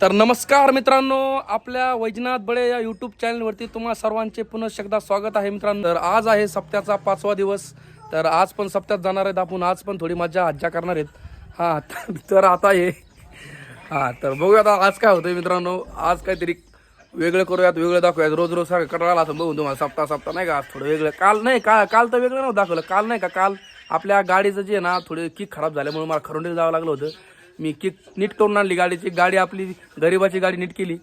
तर नमस्कार मित्रांनो आपल्या वैजनाथ बळे या यूट्यूब चॅनलवरती तुम्हा सर्वांचे पुन्हा एकदा स्वागत आहे मित्रांनो. तर आज आहे सप्त्याचा पाचवा दिवस. तर आज पण सप्त्यात जाणार आहेत आपण आज पण थोडी मजा हज्जा करणार आहेत. हां तर आता हे हां तर बघूया आता आज काय होतंय मित्रांनो. आज काहीतरी वेगळं करूयात वेगळं दाखवूयात. रोज रोज सारखं करायला असं बघून तुम्हाला. सप्ताह सप्ताह नाही का? आज थोडं वेगळं. काल नाही का काल तर वेगळं नव्हतं दाखवलं. काल नाही का? काल आपल्या गाडीचं जे ना थोडी किक खराब झाल्यामुळे मला खरोंडीला जावं लागलं होतं. मी किक नीट करून आणली गाडीची. गाडी आपली गरिबाची गाडी नीट केली.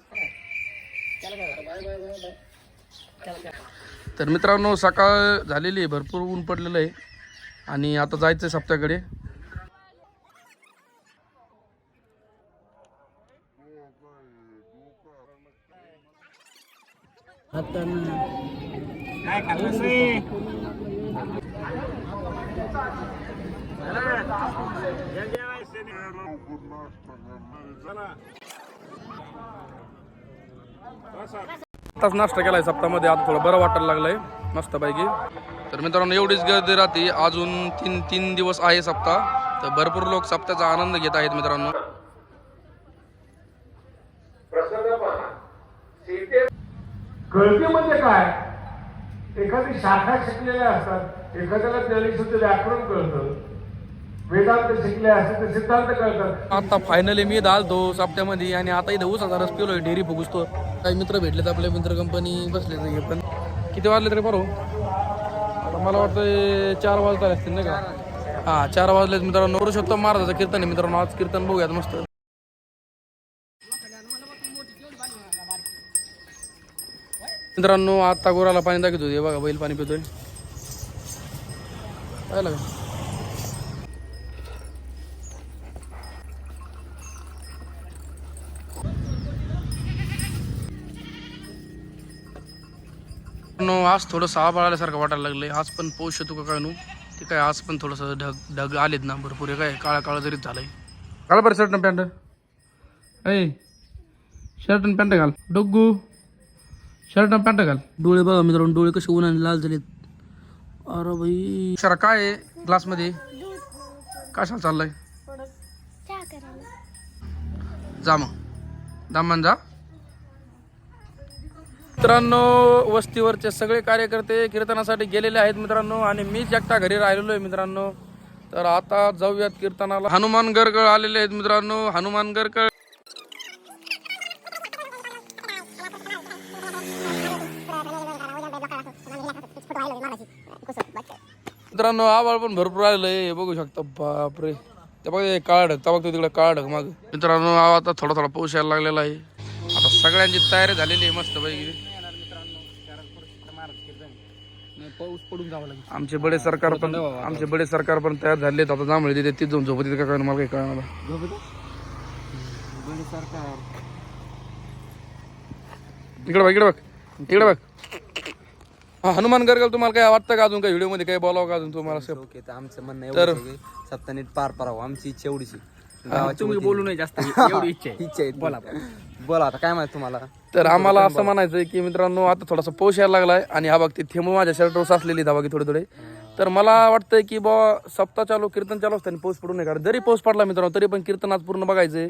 तर मित्रांनो सकाळ झालेली आहे. भरपूर ऊन पडलेलं आहे. आणि आता जायचं आहे सप्त्याकडे आताच नाश्ता केलाय सप्तामध्ये आता थोडं बरं वाटायला लागलंय. मस्तपैकी तर मित्रांनो एवढीच गर्दी राहते. अजून तीन तीन दिवस आहे सप्ताह. तर भरपूर लोक सप्त्याचा आनंद घेत आहेत मित्रांनो. कळते म्हणजे काय? एखादी शाखा शिकलेल्या असतात. एखाद्याला गणित व्याकरण कळतं. वेदांत शिकले असते ते सिद्धांत कळतात. आता फायनली मी दाल दो हप्त्यामध्ये आणि आता इथं ऊस हजार पिलोय डेअरी फुगुसतो. काही मित्र भेटलेत आपले मित्र कंपनी बसले हे पण. किती वाजले तरी बरो आता मला वाटतं चार वाजता असतील नाही का? हा चार वाजले मित्रांनो. पुरुषोत्तम महाराजाचं कीर्तन आहे मित्रांनो. आज कीर्तन बघूयात मस्त. मित्रांनो आता गोराला पाणी दाखवतो हे बघा बैल पाणी पितोय. पाहिलं का? नो आज थोडं आभाळ आल्यासारखं वाटायला लागलंय. आज पण पाऊस येतो का काय नु? ते काय आज पण थोडंसं ढग ढग आलेत ना भरपूर. हे काय काळा काळा जरीच झालंय. घाल बरं शर्ट पॅन्ट. ऐ शर्ट आणि पॅन्ट घाल. डोगू शर्ट आणि पॅन्ट घाल. डोळे बघा मित्रांनो डोळे कसे उन्हाने लाल झालेत. अरे भाई शरा काय आहे ग्लासमध्ये कशाला चाललंय? जा मग. दामन जा. मित्रांनो वस्तीवरचे सगळे कार्यकर्ते कीर्तनासाठी गेलेले आहेत मित्रांनो आणि मीच एकटा घरी राहिलेलो आहे मित्रांनो. तर आता जाऊयात कीर्तनाला. हनुमान गरगळ आलेले आहेत मित्रांनो. हनुमान गरगळ. मित्रांनो आवाळ पण भरपूर आलेलं आहे. हे बघू शकता बापरे. ते बघ हे काळा ढग बघतो तिकडे काळा ढग माग. मित्रांनो आवा आता थोडा थोडा पाऊस यायला लागलेला आहे. आता सगळ्यांची तयारी झालेली आहे मस्त पैकी पाऊस पडून जावं लागेल. आमचे बडे सरकार पण आमचे बडे सरकार पण तयार झाले आहेत. आता जांभळे तिथे ती जाऊन झोपत का काय? मला काही कळणार सरकार. इकडे बघ इकडे बघ इकडे बघ. हा हनुमान गरगल तुम्हाला काय वाटतं का अजून? काही व्हिडिओमध्ये काय बोलावं का अजून तुम्हाला? असं? ओके तर आमचं म्हणणं तर- सप्ताह नीट पार पारावं आमची इच्छा एवढीच तुम्ही. बोलू नये जास्त एवढी इच्छा आहे. इच्छा आहे बोला बोला. आता काय माहिती तुम्हाला? तर आम्हाला असं म्हणायचं आहे की मित्रांनो आता थोडासा पाऊस यायला लागलाय आणि हा बघ ते थेंब माझ्या शर्टवर साचलेली धावा की थोडे थोडे तर मला वाटतंय की बा सप्ताह चालू कीर्तन चालू असताना पाऊस पडू नये. कारण जरी पाऊस पडला मित्रांनो तरी पण कीर्तन आज पूर्ण बघायचंय.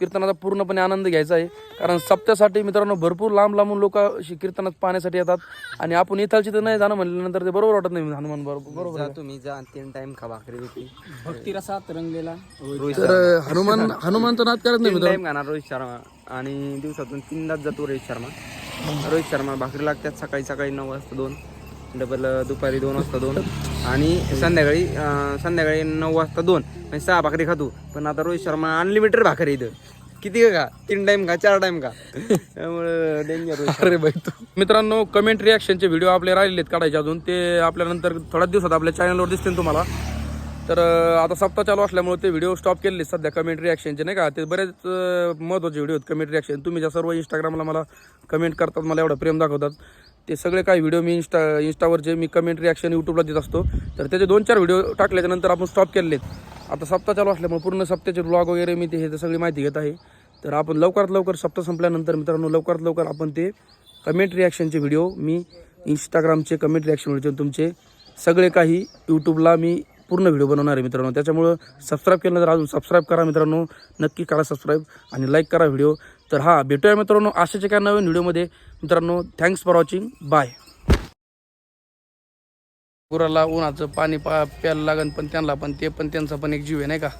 कीर्तनाचा पूर्णपणे आनंद घ्यायचा आहे. कारण सप्त्यासाठी मित्रांनो भरपूर लांब लांबून लोक कीर्तनात पाहण्यासाठी येतात. आणि आपण इथालची तर नाही जाणं म्हणल्यानंतर ते बरोबर वाटत नाही. हनुमान बरोबर बरोबर जा तुम्ही जा. तीन टाइम खा भाकरी बिकरी भक्ती रसात रंगलेला तर हनुमान हनुमानचं नाद करत नाही तीन टाइम खाणार रोहित शर्मा. आणि दिवसातून तीनदाच जातो रोहित शर्मा. रोहित शर्मा भाकरी लागतात सकाळी सकाळी नऊ वाजता दोन. डबल दुपारी दोन वाजता दोन. आणि संध्याकाळी अं, संध्याकाळी नऊ वाजता दोन म्हणजे सहा भाकरी खातो. पण आता रोहित शर्मा अनलिमिटेड भाकरी इथं. किती का? तीन टाइम का? चार टाइम का? त्यामुळे डेंजर अरे भाई तू. मित्रांनो कमेंट रिॲक्शनचे व्हिडिओ आपले राहिलेत काढायचे अजून. ते आपल्यानंतर थोड्याच दिवसात आपल्या चॅनलवर दिसतील तुम्हाला. तर अं, आता सप्ताह चालू असल्यामुळे ते व्हिडिओ स्टॉप केलेले आहेत सध्या कमेंट रिॲक्शनचे नाही का? ते बरेच अं, महत्त्वाचे व्हिडिओ आहेत कमेंट रिॲक्शन तुम्ही ज्या सर्व इंस्टाग्रामला मला कमेंट करतात मला एवढं प्रेम दाखवतात. ते सगळे काही व्हिडिओ मी इंस्टा इंस्टावरचे मी कमेंट रिॲक्शन यूट्यूबला देत असतो तर त्याचे दोन चार व्हिडिओ टाकल्याच्या नंतर आपण स्टॉप केलेत आहेत आता सप्ताह चालू असल्यामुळे पूर्ण सप्त्याचे ब्लॉग वगैरे मी ते हे सगळी माहिती घेत आहे. तर आपण लवकरात लवकर सप्ताह संपल्यानंतर मित्रांनो लवकरात लवकर आपण ते कमेंट रिॲक्शनचे व्हिडिओ मी इंस्टाग्रामचे कमेंट रिॲक्शन व्हिडिओ तुमचे सगळे काही यूट्यूबला मी पूर्ण व्हिडिओ बनवणार आहे मित्रांनो. त्याच्यामुळं सबस्क्राईब केलं तर अजून सबस्क्राईब करा मित्रांनो. नक्की करा सबस्क्राईब आणि लाईक करा व्हिडिओ तर हा भेटूया मित्रांनो अशाच एका नवीन व्हिडिओमध्ये. मित्रांनो थँक्स फॉर वॉचिंग बाय गुराला उन्हाचं पाणी पा प्यायला लागन पण त्यांना पण ते पण त्यांचा पण एक जीव आहे नाही का?